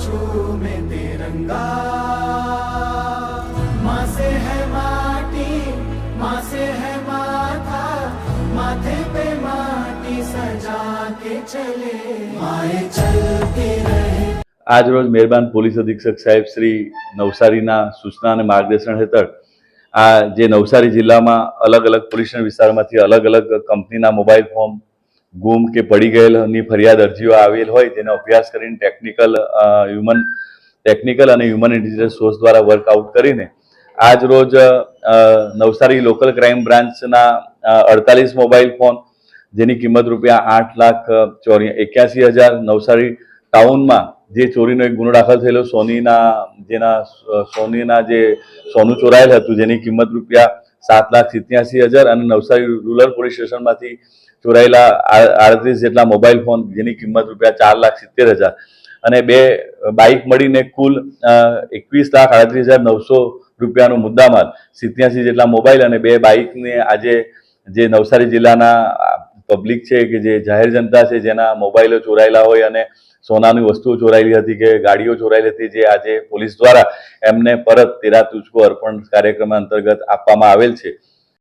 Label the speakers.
Speaker 1: છું મેં તિરંગા માં સે માટી માં સે માથા માથે पे માટી સજા કે ચલે માએ ચલતે રહે
Speaker 2: આજ રોજ મહેરબાન પોલીસ અધિક્ષક સાહેબ શ્રી નવસારીના સૂચના અને માર્ગદર્શન હેઠળ આ જે નવસારી જિલ્લામાં અલગ અલગ પોલીસ વિસ્તારમાંથી અલગ અલગ કંપનીના મોબાઈલ ફોન ગુમ કે પડી ગયેલની ફરિયાદ અરજીઓ આવેલ હોય તેનો અભ્યાસ કરીને ટેકનિકલ હ્યુમન ટેકનિકલ અને હ્યુમન ઇન્ટેલિજન્સ સોર્સ દ્વારા વર્કઆઉટ કરીને આજ રોજ નવસારી લોકલ ક્રાઇમ બ્રાન્ચના અડતાલીસ મોબાઈલ ફોન જેની કિંમત રૂપિયા આઠ લાખ ચોરી, એક્યાસી હજાર નવસારી ટાઉનમાં જે ચોરીનો એક ગુનો દાખલ થયેલો સોનીના, જેના સોનીના જે સોનું ચોરાયેલ હતું, જેની કિંમત રૂપિયા સાત લાખ સિત્યાસી હજાર અને નવસારી રૂરલ પોલીસ સ્ટેશનમાંથી ચોરાયેલા આડત્રીસ જેટલા મોબાઈલ ફોન જેની કિંમત રૂપિયા ચાર લાખ સિત્તેર હજાર. અને બે બાઇક મળીને કુલ એકવીસ લાખ આડત્રીસ હજાર નવસો રૂપિયાનો મુદ્દામાલ સિત્યાસી જેટલા મોબાઈલ અને બે બાઇકને આજે જે નવસારી જિલ્લાના પબ્લિક છે કે જે જાહેર જનતા છે, જેના મોબાઈલો ચોરાયેલા હોય અને સોનાની વસ્તુઓ ચોરાયેલી હતી કે ગાડીઓ ચોરાયેલી હતી, જે આજે પોલીસ દ્વારા એમને પરત તેરા તુચકો અર્પણ કાર્યક્રમ અંતર્ગત આપવામાં આવેલ છે.